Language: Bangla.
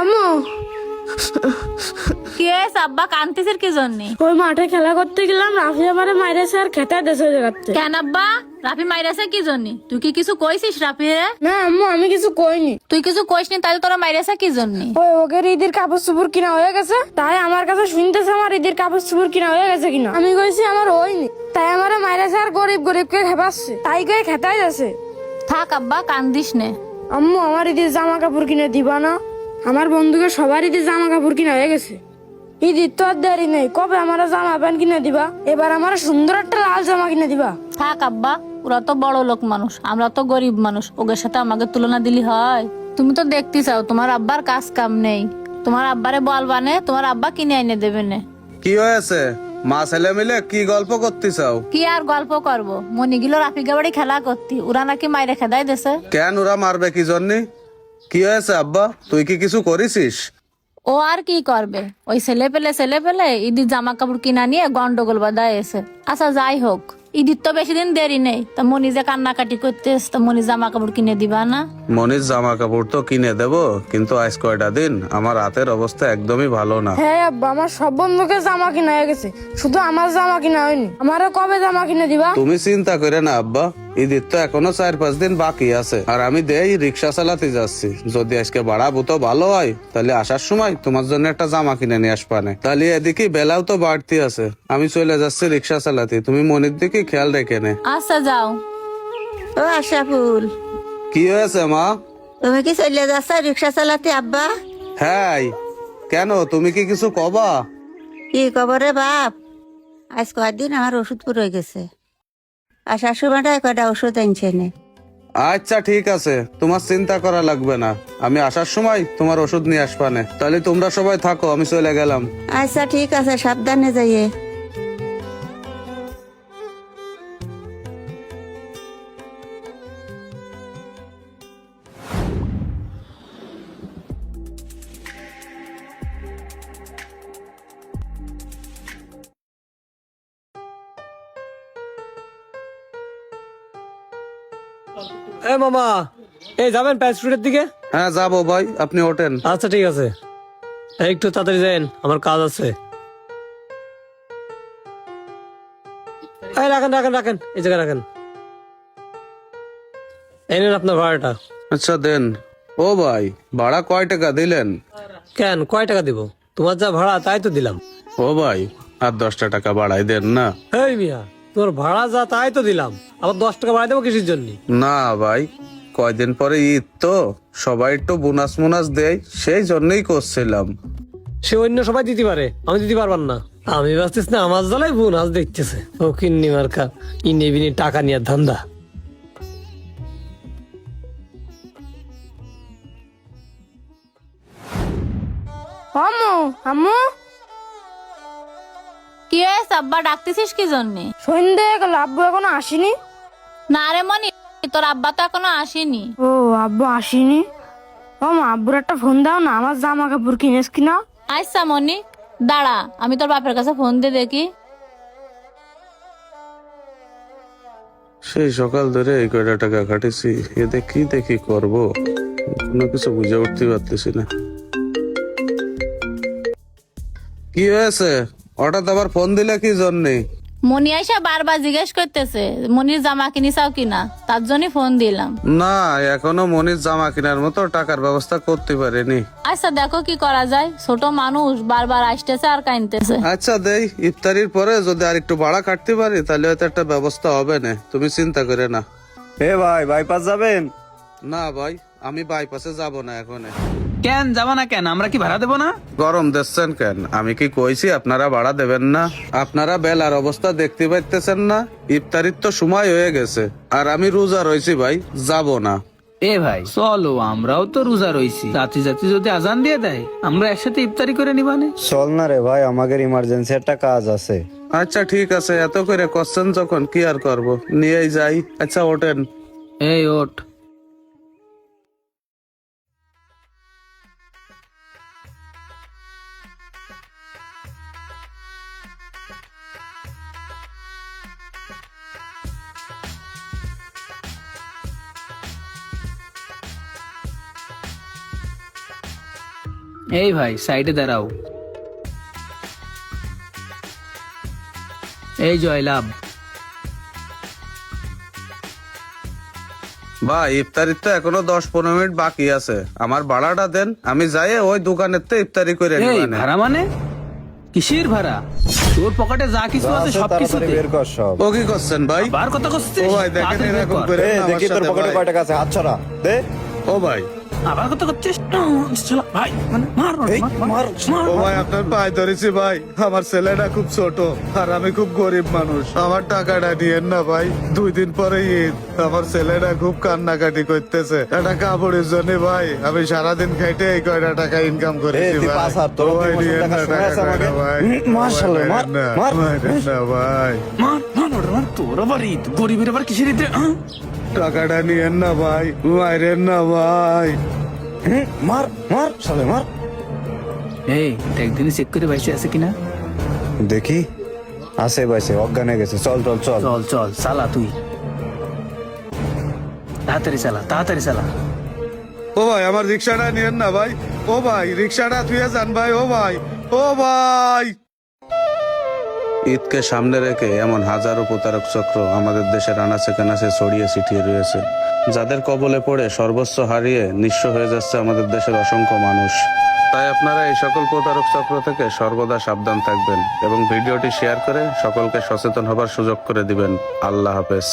আম্মু। কি আব্বা? কি জন্য? ওই মাঠে খেলা করতে গেলাম রাফি আমারে মাইরেছে আর খেতে দেশে কেন আব্বা? রাফি মাইরাছে কি জন্য? তুই কি কিছু কইছিস রাফি না আম্মু আমি কিছু কইনি। তুই কিছু তাহলে তোরা মাইরাছে কি জন্য? ওই ওকে ঈদের কাপড় চোপড় কিনা হয়ে গেছে তাই আমার কাছে শুনতেছে আমার ঈদের কাপড় চোপড় কিনা হয়ে গেছে কিনা। আমি কইছি আমার হয়নি তাই আমারে মাইরেছে আর গরিব গরিবকে খেপাচ্ছে তাই খেতাই যাচ্ছে। থাক আব্বা কান্দিস নে। আম্মু আমার ঈদের জামা কাপড় কিনে দিবা না? আমার বন্ধুকে সবার ঈদের জামা কাপড় কিনা হয়ে গেছে। ঈদের তো আর দেরি নেই। কবে আমার জামা প্যান্ট কিনে দিবা? এবার আমার সুন্দর একটা লাল জামা কিনে দিবা। থাক আব্বা ওরা তো বড় লোক মানুষ আমরা তো গরিব মানুষ ওদের সাথে আমাকে তুলনা দিলি হয়। তুমি তো দেখতে চাও তোমার আব্বার কাজ কাম নেই। তোমার আব্বারে বলবানে তোমার আব্বা কিনে এনে দেবে নে। কি হয়েছে? মা ছেলে মিলে কি গল্প করতে চাও কি আর গল্প করব? মনি গিলো রাফিকা বাড়ি খেলা করতি। ওরা নাকি মাইরে খেদাই দেছে। কেন ওরা মারবে কি জন্যে? কি হয়েছে আব্বা? তুই কি কিছু করেছিস? ও আর কি করবে? ওই ছেলে পেলে ছেলে পেলে ঈদের জামা কাপড় কিনা নিয়ে গন্ডগোল বাদায় এসে আচ্ছা যাই হোক। ঈদের তো বেশি দিন দেরি নেই। তা মনি যে কান্নাকাটি করতে এসে তা মনি জামা কাপড় কিনে দিবা না? মনির জামা কাপড় তো কিনে দেব কিন্তু আজ কয়টা দিন? আমার হাতের অবস্থা একদমই ভালো না। হ্যাঁ আব্বা আমার সব বন্ধুকে জামা কিনা হয়ে গেছে। শুধু আমার জামা কিনা হয়নি। আমারও কবে জামা কিনে দিবা? তুমি চিন্তা করে না আব্বা। ঈদের তো এখনও চার পাঁচ দিন বাকি আছে। আর আমি দেই রিক্সা চালাতে যাচ্ছি। যদি আজকে বাড়াবো তো ভালো হয় তাহলে আসার সময় তোমার জন্য একটা জামা কিনে নিয়ে আসবানে তাহলে এদিকে বেলাও তো বাড়তি আছে। আমি চলে যাচ্ছি রিক্সা চালাতে। তুমি মনের দিকে খেয়াল রেখে নে। আচ্ছা যাও। ও আশাফুল কি হয়েছে মা? তুমি কি চলে যাচ্ছ রিক্সা চালাতে আব্বা? হ্যাঁ। কেন? তুমি কি কিছু কবা? কি খবরে বাপ? আজ কয়েকদিন আমার ওষুধ পুরো গেছে। আর শাশুড়িমাটা কয়টা ওষুধ আনছে নে আচ্ছা ঠিক আছে। তোমার চিন্তা করা লাগবে না। আমি আসার সময় তোমার ওষুধ নিয়ে আসবানে তাহলে তোমরা সবাই থাকো আমি চলে গেলাম। আচ্ছা ঠিক আছে সাবধানে যাইয়ে। এ মামা এই যাবেন প্যাস দিকে? হ্যাঁ যাব ভাই আপনি ওঠেন। আচ্ছা ঠিক আছে। একটু তাড়াতাড়ি যান আমার কাজ আছে। এই রাখেন রাখেন রাখেন এই জায়গায় রাখেন। এই নিন আপনার ভাড়াটা। আচ্ছা দেন। ও ভাই ভাড়া কয় টাকা দিলেন? কেন কয় টাকা দিব? তোমার যা ভাড়া তাই তো দিলাম। ও ভাই আর দশটা টাকা বাড়াই দেন না। এই মিয়া। তোমার ভাড়া যা তাই তো দিলাম। আবার দশ টাকা বাড়াই দেবো কিসের জন্য? না ভাই কয়দিন পরে ঈদ তো সবাই একটু বোনাস মোনাস দেয় সেই জন্যই করছিলাম। সে অন্য সবাই দিতে পারে আমি দিতে পারবার না। আমি ভাবতেছি না আমার জ্বালাই বোনাস দেখতেছে। ও কিন্নি মার্কা ইনে বিনে টাকা নিয়ে ধান্দা। আম্মু আম্মু? কি হয়েছে আব্বা? ডাকতেছিস কি জন্য? সন্ধ্যে গেল আব্বু এখনও আসেনি? না রে মনি তোর আব্বা তো এখনও আসেনি। ও আব্বু আসেনি? ও মা আব্বুর একটা ফোন দাও না আমার জামা কাপড় কিনেস কিনা? আচ্ছা মনি দাঁড়া আমি তোর বাপের কাছে ফোন দিয়ে দেখি। সেই সকাল ধরে এই কয়টা টাকা কাটেছি এতে কি দেখি করব? কোনো কিছু বুঝে উঠতে পারতেছি না। কি হয়েছে? হঠাৎ আবার ফোন দিলে কি জন্যে? মনি আইসা বারবার জিজ্ঞেস করতেছে মনির জামা কিনি চাও কিনা? তার জন্য ফোন দিলাম। না এখনও মনির জামা কেনার মতো টাকার ব্যবস্থা করতে পারেনি। আচ্ছা দেখো কি করা যায়। ছোট মানুষ বারবার আসতেছে আর কাইনতেছে আচ্ছা দেই ইফতারির পরে যদি আর একটু ভাড়া কাটতে পারি তাহলে হয়তো একটা ব্যবস্থা হবে না। তুমি চিন্তা করে না। এ ভাই বাইপাস যাবেন? না ভাই আমি বাইপাসে যাব না এখন। কেন যাব না কেন? আমরা কি ভাড়া দেবো না? গরম দিচ্ছেন কেন? আমি কি কইছি আপনারা ভাড়া দেবেন না? আপনারা বেলার অবস্থা দেখতে পাইতেছেন না? ইফতারির তো সময় হয়ে গেছে। আর আমি রোজা রয়েছি ভাই যাব না। এ ভাই চলো আমরাও তো রোজা রইছি। জাতি জাতি যদি আজান দিয়ে দেয় আমরা একসাথে ইফতারি করে নিবানে চল না রে ভাই আমাদের ইমার্জেন্সি একটা কাজ আছে। আচ্ছা ঠিক আছে এত করে কোশ্চেন যখন কি আর করব? নিয়েই যাই। আচ্ছা ওঠেন। এই ওঠ। এই ভাই সাইডে দাঁড়াও। এই জয়লাভ। ভাই ইফতারির তো এখনও দশ পনেরো মিনিট বাকি আছে। আমার ভাড়াটা দেন আমি যাই ওই দোকানের তো ইফতারি করে এই। ভাড়া মানে? কিসের ভাড়া? তোর পকেটে যা কিছু আছে সব কিছুতে। বের কর সব। ও কি করছেন ভাই? বার কথা করছিস? ও ভাই দেখেন এরকম করে। দেখি তোর পকেটে কয় টাকা আছে? হাত ছড়া দে। ও ভাই। আবার কথা করছিস? ভাই মানে মার মার, মার, মার, মার, ও মার। ভাই আপনার পায়ে ধরেছি ভাই। আমার ছেলেটা খুব ছোট আর আমি খুব গরিব মানুষ। আমার টাকাটা নিয়েন না ভাই। দুই দিন পরে ঈদ। আমার ছেলেটা খুব কান্নাকাটি করতেছে। এটা কাপড়ের জন্য ভাই। আমি সারাদিন খাইতে এই কয়টা টাকা ইনকাম করেছি ভাই। ও ভাই নিয়েন না ভাই। হুম, মার ও ভাই, শালা, মার, মারেন না, মার। মারেন না ভাই। মার মার মার, মার তোর আবার ঈদ। গরিবের আবার কিসের ঈদ? টাকাটা নিয়েন না ভাই। মারেন না ভাই। হুম, মার মার সালে মার। এই একদিনই চেক করে বাইসে আছে কিনা? দেখি। আছে বাইছে অজ্ঞান হয়ে গেছে। চল চল চল। চল চল সালা তুই। তাড়াতাড়ি চালা তাড়াতাড়ি চালা ও ভাই আমার রিক্সাটা নিয়েন না ভাই। ও ভাই রিক্সাটা তুই যান ভাই ও ভাই। ও ভাই! ঈদকে সামনে রেখে এমন হাজারো প্রতারক চক্র আমাদের দেশের আনাচে কানাচে ছড়িয়ে ছিটিয়ে রয়েছে। যাদের কবলে পড়ে সর্বস্ব হারিয়ে নিঃস্ব হয়ে যাচ্ছে আমাদের দেশের অসংখ্য মানুষ। তাই আপনারা এই সকল প্রতারক চক্র থেকে সর্বদা সাবধান থাকবেন এবং ভিডিওটি শেয়ার করে সকলকে সচেতন হবার সুযোগ করে দিবেন। আল্লাহ হাফেজ।